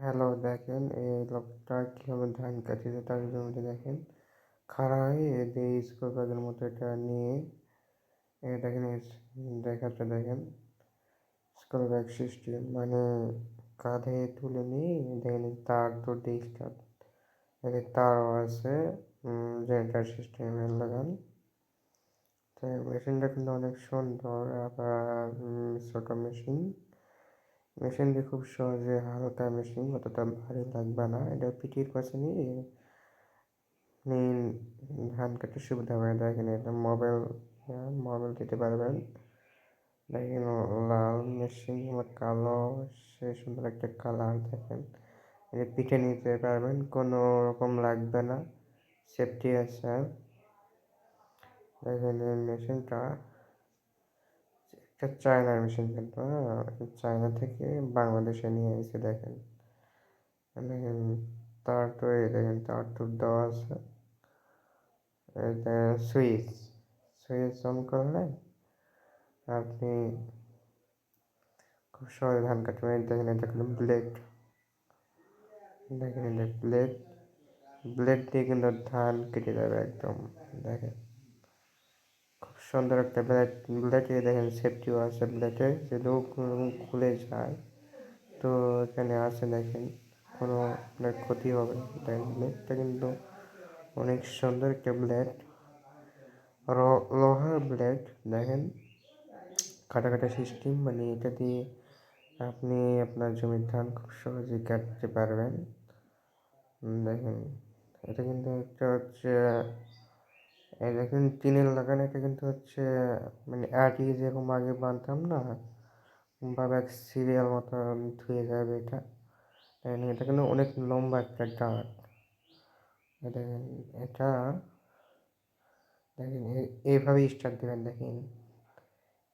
Hello দেখেন, এই লোকটা কীভাবে ধান কাটছে তার জমিতে দেখেন খাড়া হয়ে এই স্কুল ব্যাগের মতো এটা নিয়ে দেখেন দেখাতে দেখেন স্কুল ব্যাগ সিস্টেম মানে কাঁধে তুলে নিয়ে, দেখেন তার তো ডিস্টার্ব এদের তারও আছে জেনারেটার সিস্টেমের লাগান। তো মেশিনটা কিন্তু অনেক সুন্দর, আবার ছোটো মেশিন মেশিন দিয়ে খুব সহজে হালকা মেশিন অতটা ভারী লাগবে না। এটা পিটির পাশে নিয়ে ধান কাটার সুবিধা হবে দেখেন এটা মোবাইল মোবাইল দিতে পারবেন। দেখেন লাল মেশিন কালো, সে সুন্দর একটা কালার দেখেন। এটা পিঠে নিতে পারবেন, কোনো রকম লাগবে না। সেফটি আছে। দেখেন এই মেশিনটা একটা চায়নার মেশিন কিন্তু হ্যাঁ? চায়না থেকে বাংলাদেশে নিয়ে এসে দেখেন। দেখেন তার তো এই দেখেন, তার তো দেওয়া আছে। সুইচ সুইচ অন করলে আপনি খুব সহজে ধান কাটবেন দেখেন, এটা কিন্তু ব্লেড দেখেন, এটা ব্লেড ব্লেড দিয়ে কিন্তু ধান কেটে যাবে একদম, দেখেন। সুন্দর একটা ব্লেড ব্লেডে দেখেন সেফটিও আছে ব্লেডে যদি খুলে যায়। তো এখানে আছে দেখেন, কোনো আপনার ক্ষতি হবে দেখেন ব্লেডটা কিন্তু অনেক সুন্দর একটা ব্লেড লোহার ব্লেড দেখেন কাটা কাটা সিস্টেম মানে এটা দিয়ে আপনি আপনার জমির ধান খুব সহজেই কাটতে পারবেন। দেখেন, এটা কিন্তু একটা হচ্ছে এই দেখেন টিনের লাগানো এটা কিন্তু হচ্ছে মানে আটি যেরকম আগে বানতাম না বা এক সিরিয়াল মতো ধুয়ে যাবে এটা। এটা কিন্তু অনেক লম্বা একটা ডাট দেখেন, এটা, দেখেন এইভাবে স্টার্ট দেবেন, দেখেন।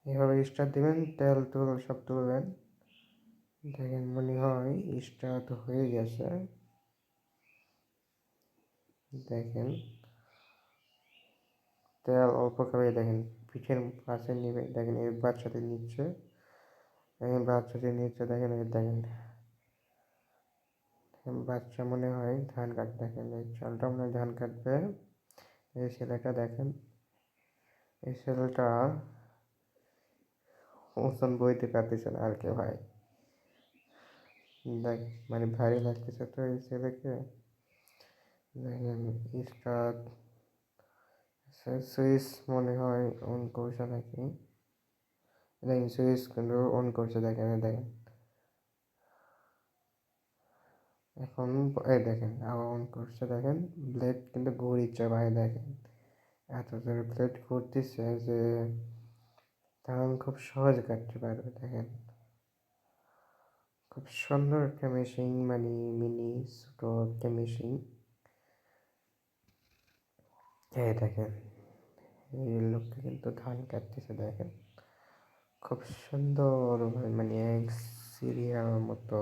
এইভাবে স্টার্ট দেবেন, তেল তুল, সব তুলবেন। দেখেন, মনে হয় স্টার্ট হয়ে গেছে। দেখেন তেল অল্প খাবে দেখেন, পিঠের পাশে নেবে, দেখেন এই বাচ্চাটি নিচ্ছে। দেখেন বাচ্চাটি নিচ্ছে, দেখেন, এই দেখেন। বাচ্চা মনে হয় ধান কাট, দেখেন, এই চালটা মনে হয় ধান কাটবে। এই ছেলেটা দেখেন, এই ছেলেটা ওজন বইতে পারতেছে না আর কে ভাই। দেখ মানে ভারী লাগতেছে তো এই ছেলেকে। দেখেন স্টার্ট সুইচ মনে হয় অন করছে নাকি? দেখেন সুইচ কিন্তু অন করছে, দেখেন দেখেন। এখন, এই দেখেন, আবার অন করছে, দেখেন। ব্লেড কিন্তু ঘুরিচ্ছে ভাই, দেখেন। এত জোরে ব্লেড ঘুরতেছে যে ধান খুব সহজে কাটতে পারবে, দেখেন। খুব সুন্দর একটা মেশিন মানে মিনি ছোটো একটা মেশিন দেখেন। এই লোকটা কিন্তু ধান কাটতেছে দেখেন। খুব সুন্দর মানে এক সিরিয়ার মতো।